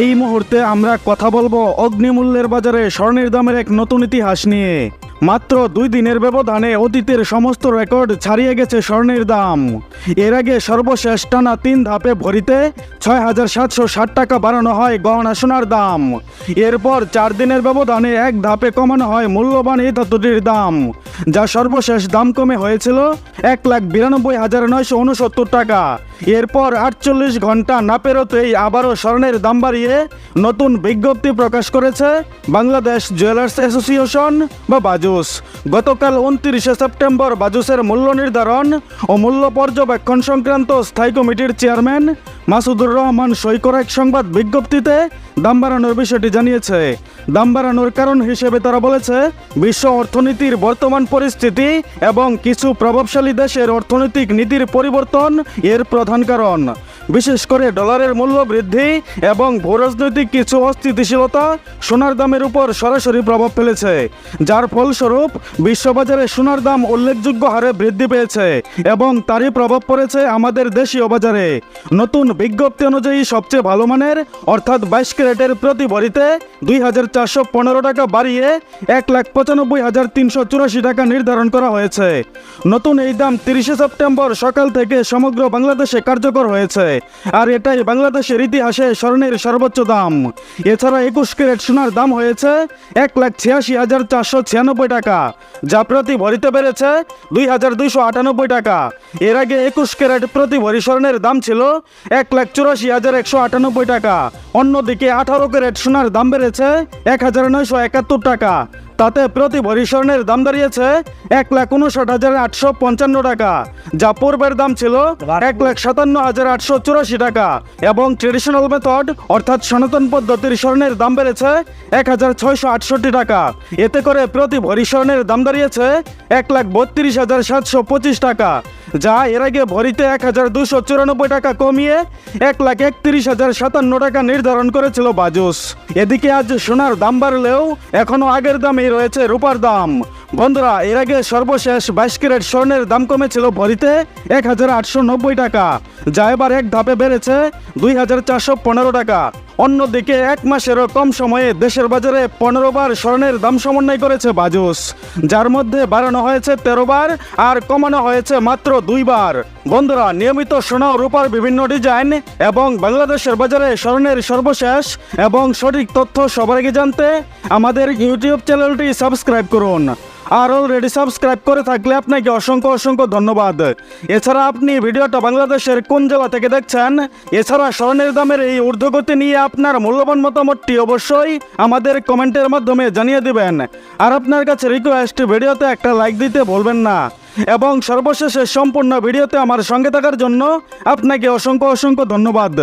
এই মুহূর্তে আমরা কথা বলব অগ্নিমূল্যের বাজারে স্বর্ণের দামের এক নতুন ইতিহাস নিয়ে। মাত্র দুই দিনের ব্যবধানে অতীতের সমস্ত রেকর্ড ছাড়িয়ে গেছে স্বর্ণের দাম। এর আগে সর্বশেষ টানা তিন ধাপে ভরিতে ছয় হাজার সাতশো ষাট টাকা বাড়ানো হয় গহনা সোনার দাম। এরপর চার দিনের ব্যবধানে এক ধাপে কমানো হয় মূল্যবান এই ধাতুটির দাম, যা সর্বশেষ দাম কমে হয়েছিল এক লাখ বিরানব্বই হাজার নয়শো উনসত্তর টাকা। এরপর আটচল্লিশ ঘণ্টা না পেরোতেই আবারও স্বর্ণের দাম বাড়িয়ে নতুন বিজ্ঞপ্তি প্রকাশ করেছে বাংলাদেশ জুয়েলার্স অ্যাসোসিয়েশন বা বাজুস। গতকাল উনত্রিশে সেপ্টেম্বর বাজুসের মূল্য নির্ধারণ ও মূল্য পর্যবেক্ষণ সংক্রান্ত স্থায়ী কমিটির চেয়ারম্যান মাসুদুর রহমান সই করা এক সংবাদ বিজ্ঞপ্তিতে দাম বাড়ানোর বিষয়টি জানিয়েছে। দাম বাড়ানোর কারণ হিসেবে তারা বলেছে, বিশ্ব অর্থনীতির বর্তমান পরিস্থিতি এবং কিছু প্রভাবশালী দেশের অর্থনৈতিক নীতির পরিবর্তন এর প্রধান কারণ। বিশেষ করে ডলারের মূল্য বৃদ্ধি এবং ভূরাজনৈতিক কিছু অস্থিতিশীলতা সোনার দামের উপর সরাসরি প্রভাব ফেলেছে, যার ফলস্বরূপ বিশ্ববাজারে সোনার দাম উল্লেখযোগ্য হারে বৃদ্ধি পেয়েছে এবং তারই প্রভাব পড়েছে আমাদের দেশীয় বাজারে। নতুন বিজ্ঞপ্তি অনুযায়ী সবচেয়ে ভালো মানের, অর্থাৎ বাইশ ক্যারেটের প্রতি ভরিতে দুই হাজার চারশো পনেরো টাকা বাড়িয়ে এক লাখ পঁচানব্বই হাজার তিনশো চুরাশি টাকা নির্ধারণ করা হয়েছে। নতুন এই দাম তিরিশে সেপ্টেম্বর সকাল থেকে সমগ্র বাংলাদেশে কার্যকর হয়েছে। আর এটাই বাংলাদেশের ইতিহাসে স্বর্ণের সর্বোচ্চ দাম। এছাড়া একুশ ক্যারেট সোনার দাম হয়েছে এক লাখ ছিয়াশি হাজার চারশো ছিয়ানব্বই টাকা, যা প্রতি ভরিতে বেড়েছে দুই হাজার দুইশো আটানব্বই টাকা। এর আগে একুশ ক্যারেট প্রতি ভরি স্বর্ণের দাম ছিল এক লাখ চুরাশি হাজার একশো আটানব্বই টাকা। অন্যদিকে আঠারো ক্যারেট সোনার দাম বেড়েছে এক হাজার নয়শো একাত্তর টাকা। তাতে প্রতি ভরি স্বর্ণের দাম দাঁড়িয়েছে এক লাখ উনষাট হাজার আটশো পঞ্চান্ন টাকা, যা পূর্বের দাম ছিল এক লাখ সাতান্ন হাজার আটশো চুরাশি টাকা এবং ট্রেডিশনাল মেথড অর্থাৎ সনাতন পদ্ধতির স্বর্ণের দাম বেড়েছে এক হাজার ছয়শো আটষট্টি টাকা। এতে করে প্রতি ভরি স্বর্ণের দাম দাঁড়িয়েছে এক লাখ বত্রিশ হাজার সাতশো পঁচিশ টাকা। যা এর আগে ভরিতে এক হাজার দুশো চুরানব্বই টাকা কমিয়ে এক লাখ একত্রিশ হাজার সাতান্ন টাকা নির্ধারণ করেছিল বাজুস। এদিকে আজ সোনার দাম বাড়লেও এখনও আগের দামেই রয়েছে রূপার দাম। বন্ধুরা, এর আগে সর্বশেষ বাইশ ক্যারেট স্বর্ণের দাম কমেছিল ভরিতে এক হাজার আটশো নব্বই টাকা, যা এবার এক ধাপে বেড়েছে দুই হাজার চারশো পনেরো টাকা। অন্যদিকে এক মাসেরও কম সময়ে দেশের বাজারে পনেরো বার স্বর্ণের দাম সমন্বয় করেছে বাজুস, যার মধ্যে বাড়ানো হয়েছে তেরো বার আর কমানো হয়েছে মাত্র দুইবার। বন্ধুরা, নিয়মিত সোনা রূপার বিভিন্ন ডিজাইন এবং বাংলাদেশের বাজারে স্বর্ণের সর্বশেষ এবং সঠিক তথ্য সবার আগে জানতে আমাদের ইউটিউব চ্যানেলটি সাবস্ক্রাইব করুন। আর অলরেডি সাবস্ক্রাইব করে থাকলে আপনাকে অসংখ্য অসংখ্য ধন্যবাদ। এছাড়া আপনি ভিডিওটা বাংলাদেশের কোন জেলা থেকে দেখছেন? এছাড়া স্বর্ণের দামের এই ঊর্ধ্বগতি নিয়ে আপনার মূল্যবান মতামতটি অবশ্যই আমাদের কমেন্টের মাধ্যমে জানিয়ে দিবেন। আর আপনার কাছে রিকোয়েস্ট ভিডিওতে একটা লাইক দিতে ভুলবেন না। এবং সর্বশেষে সম্পূর্ণ ভিডিওতে আমার সঙ্গে থাকার জন্য আপনাকে অসংখ্য অসংখ্য ধন্যবাদ।